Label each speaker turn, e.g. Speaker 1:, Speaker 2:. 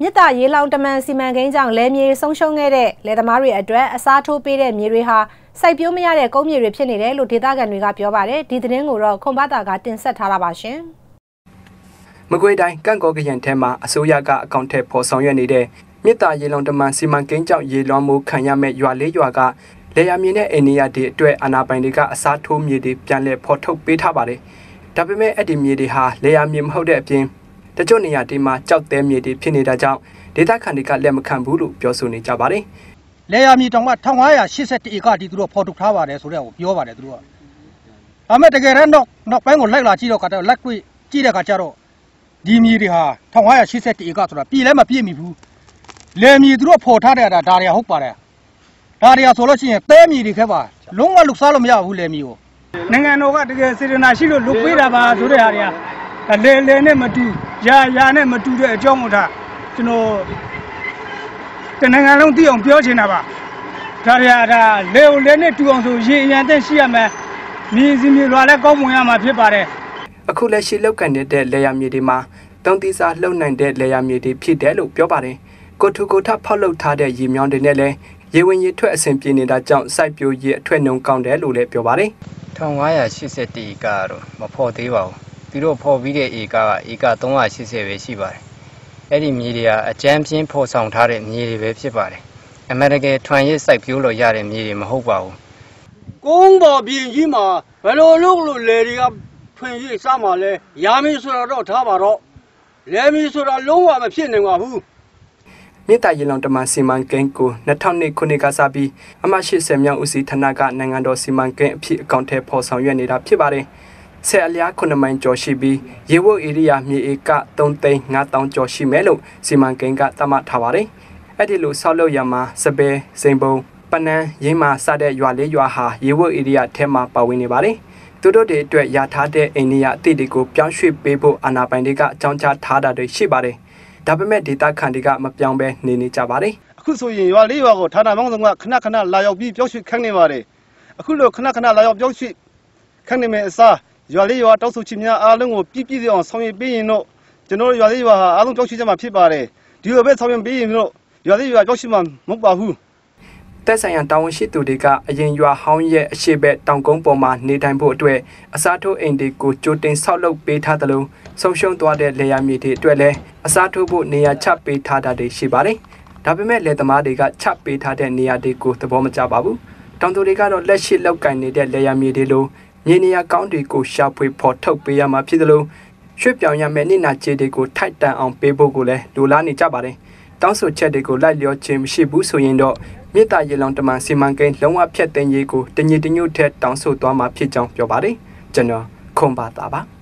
Speaker 1: မြစ်တာရေလောင်တမန်စီမံကိန်းကြောင့်လယ်မြေဆုံးရှုံးခဲ့တဲ့လယ်သမားတွေအတွက်အစားထိုးပေးတဲ့မြေတွေဟာစိုက်ပျိုးမရတဲ့ကုန်းမြေတွေဖြစ်နေတယ်လို့ဒေသခံတွေကပြောပါတယ်ဒီသတင်းကိုတော့ခွန်ဘာတာကတင်ဆက်ထားတာပါရှင်
Speaker 2: မကွေးတိုင်းကန့်ကောကရန်ထဲမှာအစိုးရကအကောင့်ထဲပေါ်ဆောင်ရွက်နေတဲ့မြစ်တာရေလုံတမန်စီမံကိန်းကြောင့်ရေလွှမ်းမှုခံရမဲ့ရွာလေးရွာကလေယာမြေနဲ့အိန္ဒိယတွေအတွက်အာဏာပိုင်တွေကအစားထိုးမြေတွေပြန်လည်ဖော်ထုတ်ပေးထားပါတယ်။ဒါပေမဲ့အဲ့ဒီမြေတွေဟာလေယာမြေမဟုတ်တဲ့အပြင် တချို့နေရာတွေမှာကြောက်တဲမြေတွေဖြစ်နေတာကြောင့်ဒေသခံတွေကလက်မခံဘူးလို့ပြောဆိုနေကြပါတယ်။
Speaker 3: လေယာမြေတောင်မှ1581ဧကတိသူတို့ဖော်ထုတ်ထားပါတယ်ဆိုတဲ့ကိုပြောပါတယ်သူတို့က။ဒါမဲ့တကယ်တမ်းတော့နောက်ပိုင်းကိုလိုက်လာကြည့်တော့ကတော့လက်ကွေ့ကြည့်တဲ့အခါကျတော့ဒီမြေတွေဟာ1581ဧကဆိုတာပြည်လဲမပြည့်မီဘူး။လေမြေသူတို့ဖော်ထားတဲ့ဒါဒါတွေဟုတ်ပါတယ်။ဒါတွေကဆိုလို့ရှိရင်တဲမြေတွေခဲပါလုံးဝလုစားလို့မရဘူးလေမြေကိုနိုင်ငံတော်ကတကယ်စေတနာရှိလို့လုပေးတာပါဆိုတဲ့ဟာတွေကလေလေနဲ့မတူ ရာရာနဲ့မတူတဲ့အကြောင်းကိုဒါကျွန်တော်တနိုင်ငံလုံးသိအောင်ပြောချင်တာပါဒါရဒါလေကိုလေနဲ့တူအောင်ဆိုရေအရန်တဲ့ရှိရမယ်မြေစီမြေလွာလည်းကောင်းမွန်ရမှာဖြစ်ပါတယ်
Speaker 2: အခုလက်ရှိလောက်ကန်တဲ့လေယာမြေတွေမှာတုံးသီးစားလှုပ်နိုင်တဲ့လေယာမြေတွေဖြစ်တယ်လို့ပြောပါတယ်ကိုထုကိုထဖောက်လုပ်ထားတဲ့ရေမြောင်းတွေနဲ့လည်းရေဝင်ရေထွက်အဆင်ပြေနေတာကြောင့်စိုက်ပျိုးရေအထွက်နှုန်းကောင်းတယ်လို့လည်းပြောပါတယ်
Speaker 4: 1581ဧကတော့မဖော်သေးပါဘူး သူတို့ဖော်ပြီးတဲ့ဧကကဧက380ပဲရှိပါတယ်အဲ့ဒီမြေတွေကအကြမ်းပြင်းဖော်ဆောင်ထားတဲ့မြေတွေပဲဖြစ်ပါတယ်အမေရိကန်ထွန်ရစ်စိုက်ပျိုးလို့ရတဲ့မြေတွေမဟုတ်ပါဘူး
Speaker 5: ကုန်းပေါ်ပြင်ကြီးမှာဘယ်လိုလုပ်လို့လေတွေကထွန်ရစ်စမှာလဲရာမီဆိုတော့ထားပါတော့လဲမီဆိုတာလုံးဝမဖြစ်နိုင်ပါဘူး
Speaker 2: မြေတားရေလောင်တမန်စီမံကိန်းကို2002ခုနှစ်ကစပြီးအမှ80မြောက်ဦးစီးဌာနကနိုင်ငံတော်စီမံကိန်းအဖြစ်အကောင့်ထဲပေါ်ဆောင်ရွက်နေတာဖြစ်ပါတယ်။ ဆယ်အလျား9မိုင်ကျော်ရှိပြီးရေဝတ်ဧရိယာမြေဧက3သိန်း5000ကျော်ရှိမယ်လို့စီမံကိန်းကသတ်မှတ်ထားပါတယ်။အဲ့ဒီလိုဆောက်လုပ်ရမှာစပယ်စိန်ပုံပနန်းရင်းမာစတဲ့ရွာလေးရွာဟာရေဝတ်ဧရိယာထဲမှာပါဝင်နေပါတယ်။သူတို့တွေအတွက်ရထားတဲ့အိန္ဒိယအသည့်တွေကိုပြောင်းရွှေ့ပေးဖို့အာဏာပိုင်တွေကအကြောင်းကြားထားတာတွေရှိပါတယ်။ဒါပေမဲ့ဒေတာခန်တွေကမပြောင်းပဲနေနေကြပါတယ်။
Speaker 6: အခုဆိုရင်ရွာလေးရွာကိုဌာနမောင်းဆောင်ကခဏခဏလာရောက်ပြီးပြောင်းရွှေ့ခန့်နေပါတယ်။အခုလိုခဏခဏလာရောက်ပြောင်းရွှေ့ခန့်နေမယ်အစား ရွာလေးရွာတောက်ဆုချီများအားလုံးကိုပြည့်ပြည့်စုံအောင်ဆောင်ရွက်ပေးရင်တော့ကျွန်တော်တို့ရွာလေးရွာဟာအားလုံးကြောက်ရှိကြမှာဖြစ်ပါတယ်ဒီလိုပဲဆောင်ရွက်ပေးရင်တော့ရွာလေးရွာကြောက်ရှိမှာမဟုတ်ပါဘူး
Speaker 2: တက်ဆိုင်ရာတာဝန်ရှိသူတွေကအရင်ရွာဟောင်းရဲ့အရှိဘက်တောင်ကုန်းပေါ်မှာနေထိုင်ဖို့အတွက်အစားထိုးအိမ်တွေကိုကြိုတင်ဆောက်လုပ်ပေးထားသလိုဆုံးရှုံးသွားတဲ့လေယာမြေတွေအတွက်လည်းအစားထိုးဖို့နေရာချပေးထားတာတွေရှိပါတယ်။ဒါပေမဲ့လေသမားတွေကချပေးထားတဲ့နေရာတွေကိုသဘောမကျပါဘူး။တောင်သူတွေကတော့လက်ရှိလောက်ကင်နေတဲ့လေယာမြေတွေလို မြေနေရာကောင်းတွေကိုရှာဖွေဖော်ထုတ်ပေးရမှာဖြစ်သလိုရွှေ့ပြောင်းရမယ့်နေနာခြေတွေကိုထိုက်တန်အောင်ပေးဖို့ကိုလည်းလိုလားနေကြပါတယ်။တောင်းဆိုချက်တွေကိုလိုက်လျောခြင်းမရှိဘူးဆိုရင်တော့မြေတာရေလောင်တမန်စီမံကိန်းလုံးဝဖျက်သိမ်းရေးကိုတညီတညွတ်ထက်တောင်းဆိုသွားမှာဖြစ်ကြောင်းပြောပါတယ်။ကျွန်တော်ခွန်ပါတာပါ။